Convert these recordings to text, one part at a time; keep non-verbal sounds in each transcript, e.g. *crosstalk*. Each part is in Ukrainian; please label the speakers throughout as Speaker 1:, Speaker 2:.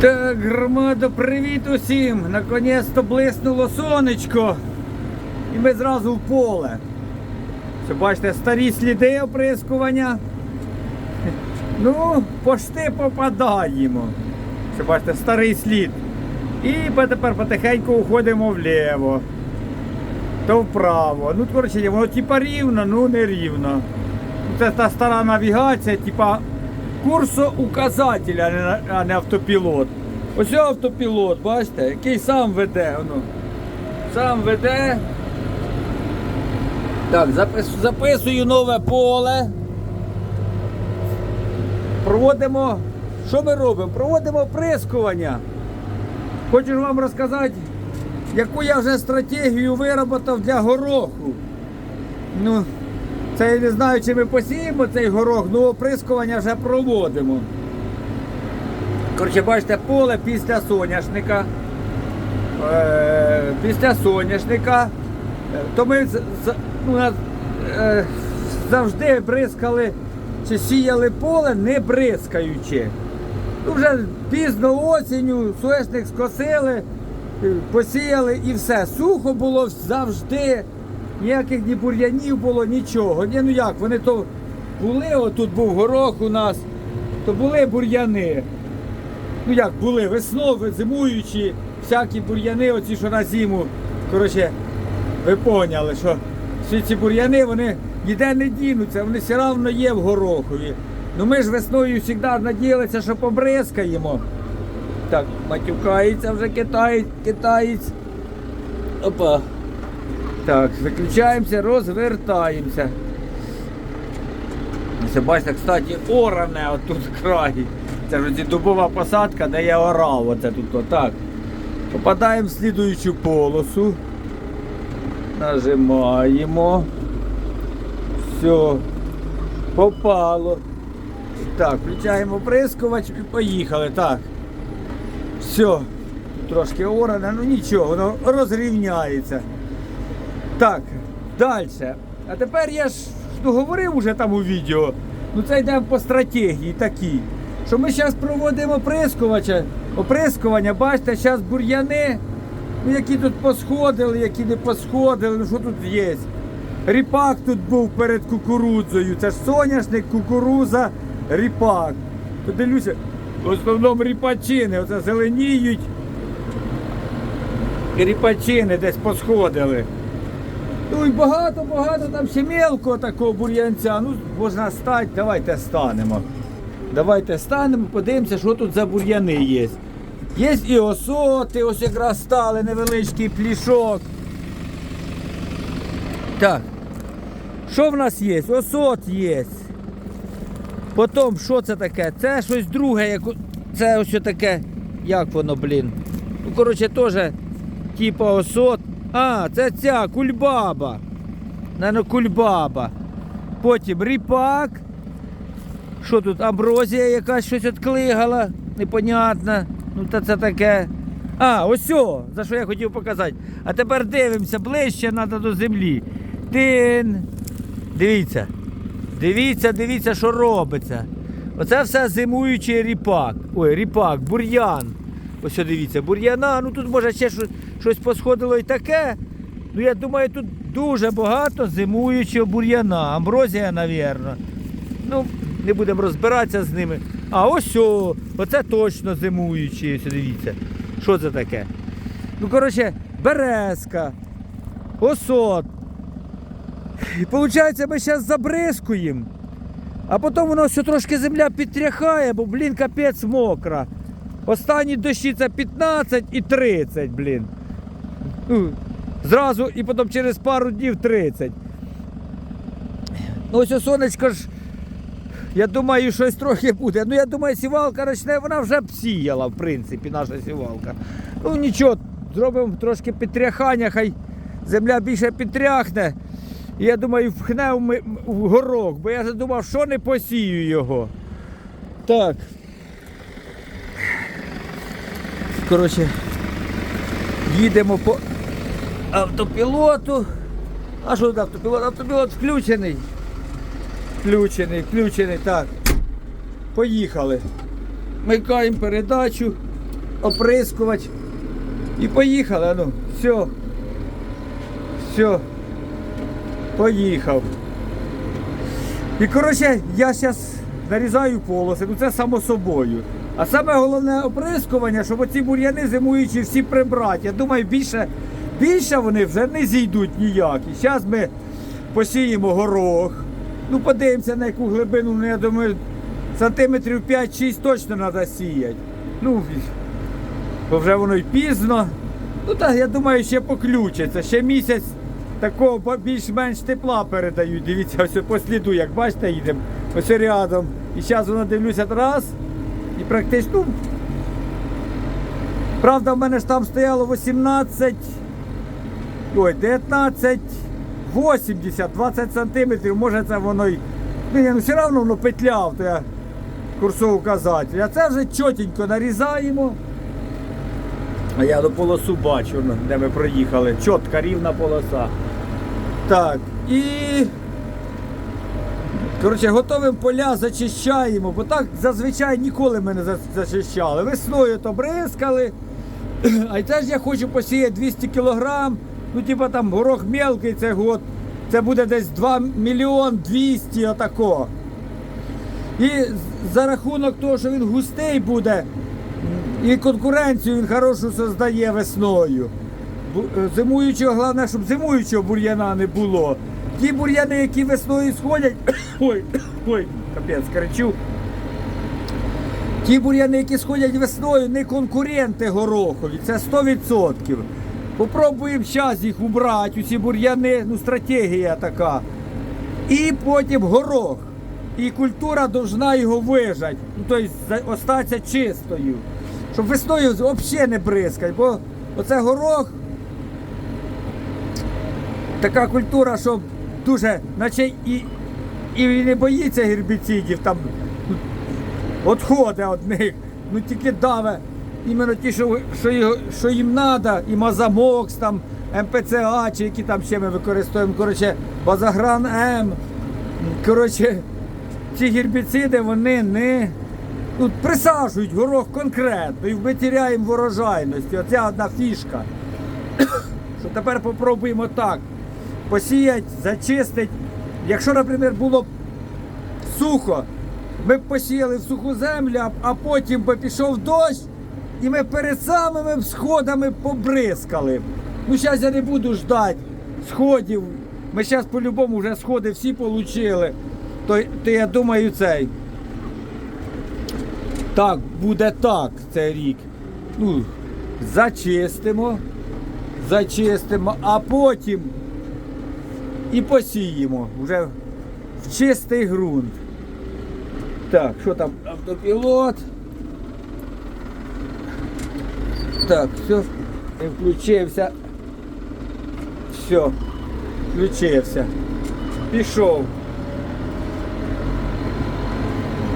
Speaker 1: Так, громада, привіт усім! Наконець-то блиснуло сонечко. І ми зразу в поле. Це бачите, старі сліди оприскування. Ну, пошти попадаємо. Це бачите, старий слід. І тепер потихеньку уходимо вліво. То вправо. Ну, коротше, воно типа рівно, ну не рівно. Це та стара навігація, типа курсоуказатель, а не, автопілот. Ось автопілот, бачите, який сам веде. Воно. Сам веде. Так, записую нове поле. Проводимо. Що ми робимо? Проводимо оприскування. Хочу вам розказати, яку я вже стратегію виробив для гороху. Ну, це я не знаю, чи ми посіємо цей горох, ну оприскування вже проводимо. Коротше, бачите, поле після соняшника. Е, після соняшника. То ми ну, е, завжди бризкали чи сіяли поле, не бризкаючи. Ну, вже пізно осінню, соняшник скосили, посіяли і все. Сухо було завжди. Ніяких ні бур'янів було, нічого. Ні, ну як, вони то були, отут був горох у нас, то були бур'яни. Ну як були, весною, зимуючі, всякі бур'яни, оці, що на зиму. Коротше, ви поняли, що всі ці бур'яни, вони ніде не дінуться, вони все одно є в горохові. Ну ми ж весною завжди надіялися, що побризкаємо. Так, матюкається вже китаєць, китаєць. Опа. Так, виключаємося, розвертаємося. Це бачите, кстати, оране отут край. Це ж дубова посадка, де я орав. Оце тут отак. Попадаємо в слідуючу полосу. Нажимаємо. Все. Попало. Так, включаємо оприскувач і поїхали. Так. Все. Трошки оране, ну нічого, воно розрівняється. Так, далі. А тепер я ж ну, говорив уже там у відео. Ну це йде по стратегії такій. Що ми зараз проводимо оприскувача, оприскування, бачите, зараз бур'яни, ну, які тут посходили, які не посходили, ну що тут є. Ріпак тут був перед кукурудзою. Це ж соняшник, кукуруза, ріпак. То дивлюся, в основному ріпачини, оце зеленіють. І ріпачини десь посходили. Ну і багато-багато там ще мелкого такого бур'янця. Ну, можна стати, давайте станемо. Давайте станемо, подивимося, що тут за бур'яни є. Є і осоти, ось якраз стали невеличкий плішок. Так. Що в нас є? Осот є. Потім, що це таке? Це щось друге, як... це ось таке, як воно, блін. Ну, коротше, теж, типа осот. А, це ця кульбаба. Наверно, кульбаба. Потім ріпак. Що тут? Амброзія якась щось відклигала. Непонятно. Ну та це таке. А, ось о, за що я хотів показати. А тепер дивимося, ближче треба до землі. Тин. Дивіться. Дивіться, дивіться, що робиться. Оце все зимуючий ріпак. Ой, ріпак, бур'ян. Ось дивіться, бур'яна, ну тут може ще щось, щось посходило і таке. Ну я думаю, тут дуже багато зимуючого бур'яна. Амброзія, навірно. Ну, не будемо розбиратися з ними. А ось о, оце точно зимуючий, ось дивіться. Що це таке? Ну, коротше, березка, осот. І виходить, ми зараз забризкуємо. А потім воно все трошки земля підтряхає, бо, блін, капець мокра. Останні дощі це 15 і 30, блін. Зразу і потім через пару днів 30. Ну ось сонечко ж, я думаю, щось трохи буде. Ну я думаю, сівалка почне, вона вже б сіяла, в принципі, наша сівалка. Ну нічого, зробимо трошки підтряхання, хай земля більше підтряхне. І я думаю, вхне в, в горох, бо я задумав, що не посію його. Так. Коротше, їдемо по автопілоту. А що тут автопілот? Автопілот включений. Включений, включений, так. Поїхали. Микаємо передачу. оприскувач. І поїхали. Ну, все. Все. Поїхав. І коротше, я зараз нарізаю полоси, ну це само собою. А саме головне оприскування, щоб оці бур'яни зимуючі всі прибрати. Я думаю, більше, більше вони вже не зійдуть ніякі. Зараз ми посіємо горох. Ну, подивимося на яку глибину, ну, я думаю, сантиметрів 5-6 точно треба сіяти. Ну, бо вже воно й пізно. Ну так, я думаю, ще поключиться. Ще місяць такого більш-менш тепла передають. Дивіться, ось по сліду, як бачите, їдемо ось рядом. І зараз воно дивлюся раз. І практично. Ну, правда, в мене ж там стояло 18. Ой, 19, 80, 20 сантиметрів, може це воно й. Ну, ну все одно воно петляв, то я курсовий указатель. А це вже чотенько нарізаємо. А я до полосу бачу, ну, де ми проїхали. Чітка рівна полоса. Так, і. Коротше, готовимо поля, зачищаємо, бо так зазвичай ніколи ми не зачищали. Весною то бризкали. *clears throat* А теж я хочу посіяти 200 кілограм. Ну, типа там горох мелкий це год. Це буде десь 2 мільйон 200 отако. І за рахунок того, що він густий буде, і конкуренцію він хорошу создає весною. Е, Зимуючого, головне, щоб зимуючого бур'яна не було. Ті бур'яни, які весною сходять. *coughs* Ой, *coughs* ой, капець, кричу. Ті бур'яни, які сходять весною, не конкуренти горохові, це 100%. Попробуємо зараз їх убрати, усі бур'яни, ну стратегія така. І потім горох. І культура повинна його вижати, ну, тобто остатися чистою. Щоб весною взагалі не бризкати, бо оце горох така культура, що дуже, наче і, і не боїться гербіцидів, там відходи від них, ну тільки даве. Іменно ті, що, що, що їм треба, і Мазамокс, там, МПЦА, чи які там ще ми використовуємо, коротше, Базагран М. Коротше, ці гербіциди вони не ну, присаджують горох конкретно і ми тіряємо в. Оця одна фішка. Що тепер попробуємо так. Посіять, зачистить. Якщо, наприклад, було б сухо, ми б посіяли в суху землю, а потім би пішов дощ, і ми перед самими сходами побризкали. Ну, зараз я не буду ждати сходів. Ми зараз по-любому вже сходи всі отримали. То, то я думаю, цей. Так, буде так цей рік. Ну, зачистимо, зачистимо, а потім і посіємо вже в чистий ґрунт. Так, що там автопілот? Так, все, не включився. Все, включився. Пішов.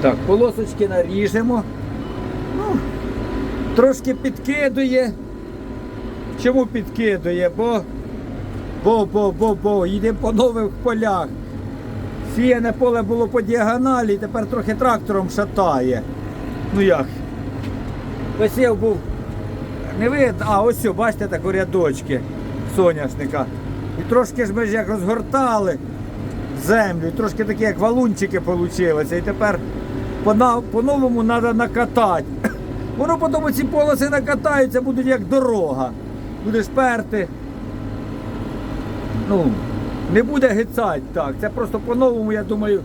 Speaker 1: Так, полосочки наріжемо. Ну, трошки підкидує. Чому підкидує? Бо, бо, бо, бо, бо, їдемо по нових полях. Сіяне поле було по діагоналі, тепер трохи трактором шатає. Ну як? Посів був. Не видно, а ось, бачите, так рядочки соняшника. І трошки ж ми ж як розгортали землю, і трошки такі як валунчики вийшли. І тепер по- по-новому треба накатати. *coughs* Воно потім ці полоси накатаються, будуть як дорога. Будеш перти. Ну, не буде гицать так. Це просто по-новому, я думаю,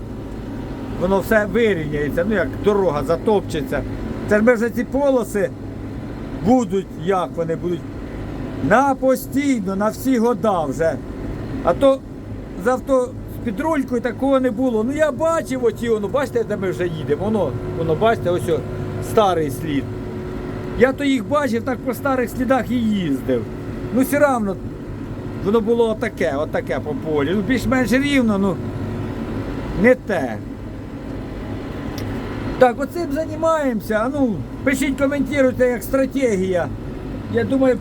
Speaker 1: воно все вирівняється, ну як дорога затопчеться. Це ж ми вже ці полоси будуть, як вони будуть, на постійно, на всі года вже. А то з авто з підрулькою такого не було. Ну я бачив оті, воно, бачите, де ми вже їдемо. Воно, воно бачите, ось о, старий слід. Я то їх бачив, так по старих слідах і їздив. Ну все одно воно було отаке, отаке по полі. Ну більш-менш рівно, ну не те. Так, оцим займаємося. Ну, пишіть, коментуйте як стратегія. Я думаю,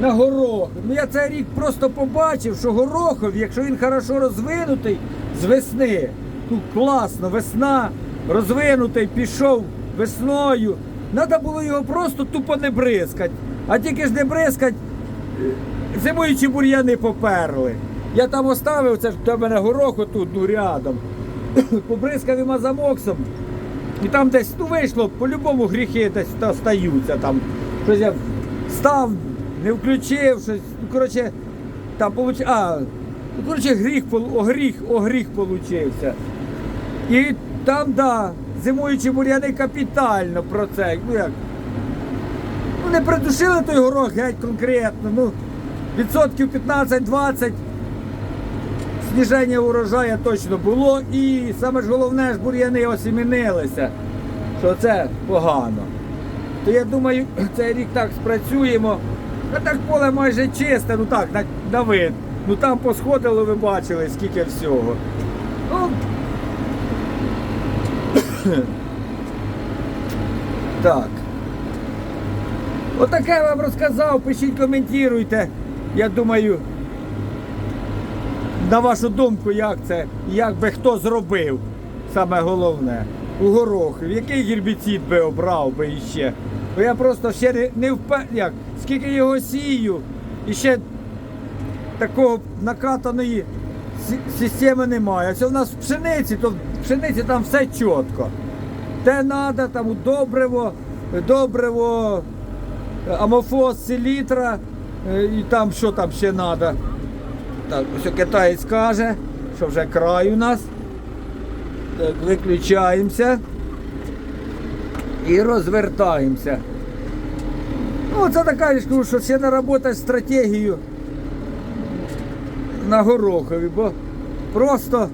Speaker 1: на горох. Ну я цей рік просто побачив, що горохов, якщо він хорошо розвинутий з весни, ну класно, весна, розвинутий, пішов весною. Треба було його просто тупо не бризкати. А тільки ж не бризкать, е, зимуючі бур'яни поперли. Я там оставив, це ж в тебе на гороху тут, ну рядом. *coughs* Побризкав їм азамоксом. І там десь ну, вийшло, по-любому гріхи десь та стаються там. Щось я став, не включив, щось. Ну, коротше, там получ... А, ну, коротше, гріх, огріх, огріх получився. І там, да, зимуючі бур'яни капітально про це. Ну як? Ну не придушили той горох геть конкретно. Ну, відсотків 15-20 сніження урожаю точно було. І саме ж головне ж бур'яни осімінилися, що це погано. То я думаю, *clears throat* цей рік так спрацюємо. А так поле майже чисте, ну так, на, на вид. Ну там посходили, ви бачили, скільки всього. Ну, *clears throat* так. Отаке я вам розказав, пишіть, коментуйте. Я думаю, на вашу думку, як це, як би хто зробив, саме головне, у горохів, який гербіцид би обрав би іще. Бо я просто ще не, не впевнений, як, скільки його сію, і ще такого накатаної системи немає. Це в нас в пшениці, то в пшениці там все чітко. Те треба, там удобриво, добриво, е, амофос, селітра, е, і там що там ще треба. Так, ось китаєць каже, що вже край у нас. Так, виключаємося і розвертаємося. Ну, це така, ж що ще наработати стратегію на горохові, бо просто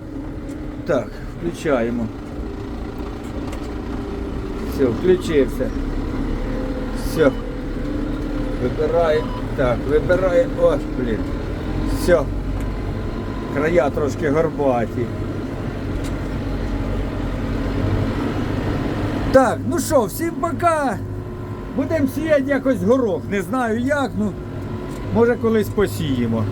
Speaker 1: так, включаємо. Все, включився. Все. Вибираємо. Так, вибираємо. О, блін. Все. Края трошки горбаті. Так, ну що, всім пока. Будемо сіяти якось горох. Не знаю як, ну може колись посіємо.